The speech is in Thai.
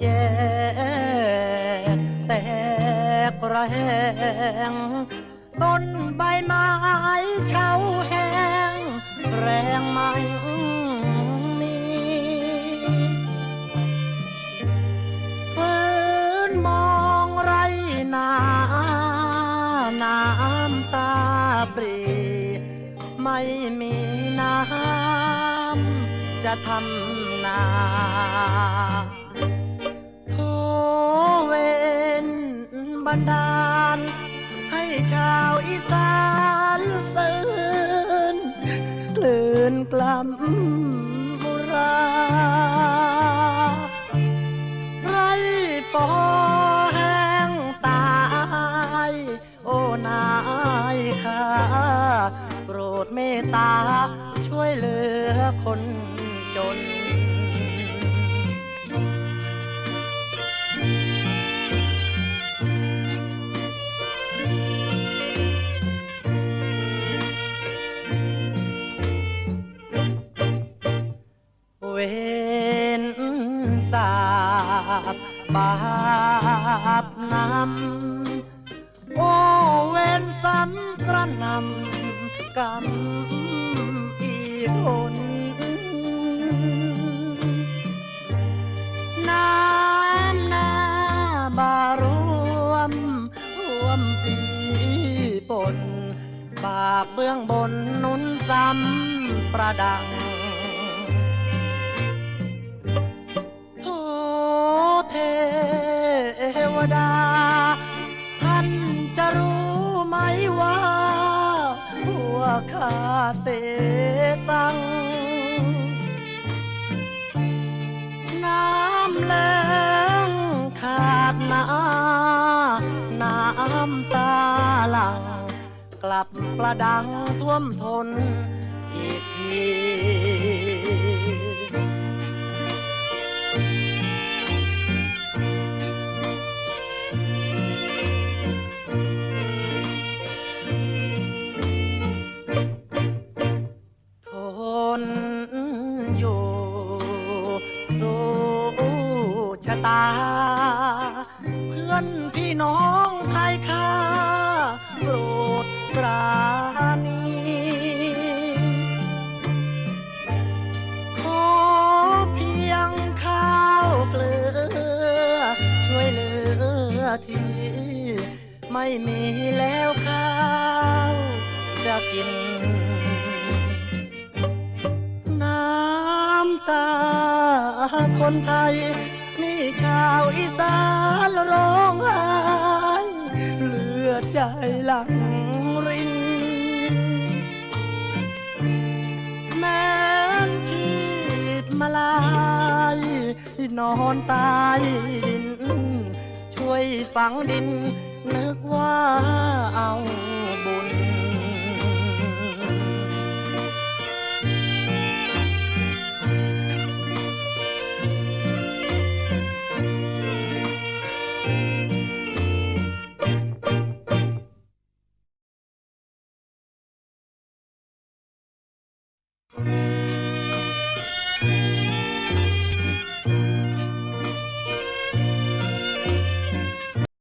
แยกแตกระแหงต้นใบไม้เฉาแห้งแรงไม่มีฟื้นมองไรนาน้ำตาปรีไม่มีน้ำจะทำ นาโทเวนบันดาล ให้ชาวอีสานสื่นกลืนกล่ำบุราไรปอแห้งตาย โอนายค่ะโปรดเมตตาช่วยเหลือคนจน บบาปนำโอเวนซ้ำกระนำกรรมอีกคนน้ำหน้าบารวมรวมปีปนบาปเบื้องบนนุนซ้ำประดัง เทวดา ท่านจะรู้ไหมว่าพวกข้าเตตัง น้ำแรงขาดนาน้ำตาหลัง กลับประดังท่วมทนอีกที อยู่สู้ชะตา เพื่อนพี่น้องไทยข้าโปรดปราณีขอเพียงข้าวเกลือ ช่วยเหลือทีไม่มีแล้วข้าวจะกิน ตา คนไทย นี่ชาวอีสานร้องไห้เลือดใจหลังรินแม้นชีพมาลายนอนตายดิน ช่วยฝังดิน นึกว่าเอาบุญ